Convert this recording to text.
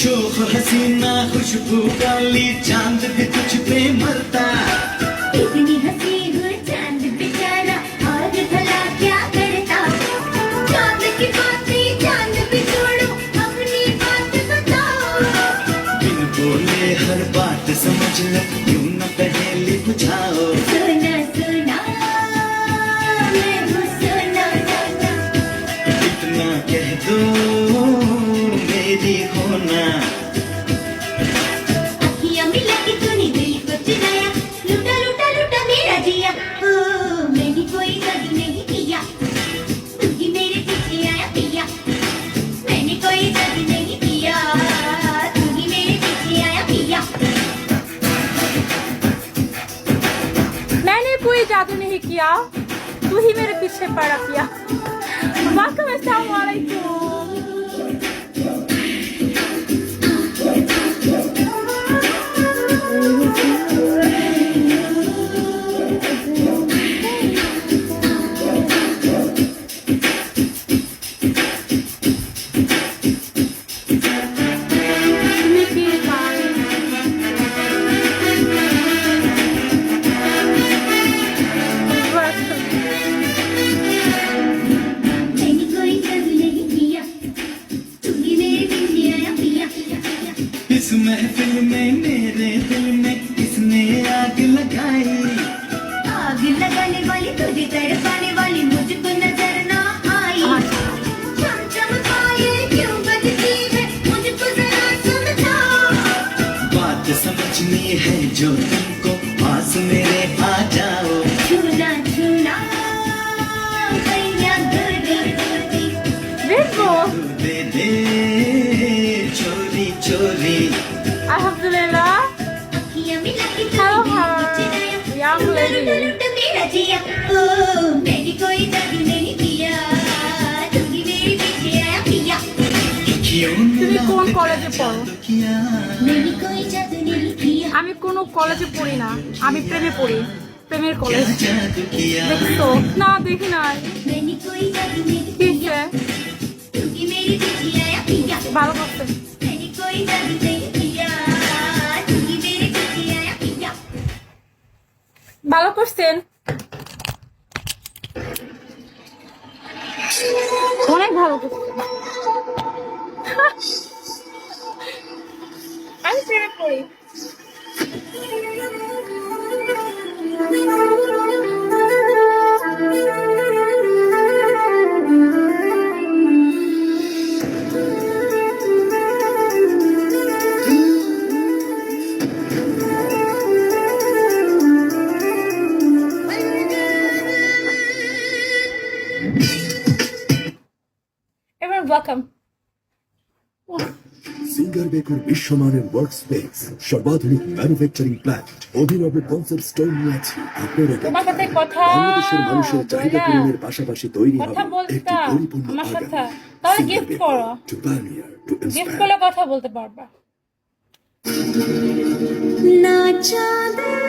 हसीना खुशबू वाली चाँद भी तुझ पे मरता। इतनी हँसी हुई चाँद बेचारा और भला क्या करता? चाँद की बातें चाँद भी छोड़ो अपनी बात बताओ। बिन बोले हर बात समझ ले क्यों न पहेली बुझाओ? किया? तू ही मेरे पीछे पड़ा पिया वाकम अस्सलाम इस महफिल में मेरे दिल में किसने आग लगाई? आग लगाने वाली तुझे तड़पाने वाली मुझको नज़र ना आई। चम चम पायल क्यों बजती है मुझको जरा समझाओ। बात समझनी है जो तुमको पास मेरे आ চলি হ্যাঁ, তুমি কোন কলেজে পড়ো? আমি কোনো কলেজে পড়ি না। আমি প্রেমে পড়ি। প্রেমের কলেজ দেখছ? না দেখি না ভালো করছেন। অনেক ভালো করছেন। আমি ফেরত পড়ি Everyone, welcome. singer বেকার বিশ্বমানের ওয়ার্কস্পেস সর্বাধুনিক ম্যানুফ্যাকচারিং প্ল্যান্ট অভিনব কনসেপ্ট তোমার সাথে কথা বাংলাদেশের মানুষের চাহিদা পূরণের পাশাপাশি তৈরি হবে একটি পরিপূর্ণ আগাম তাহলে গিফট করো। গিফট করলে কথা বলতে পারবা। না চাঁদের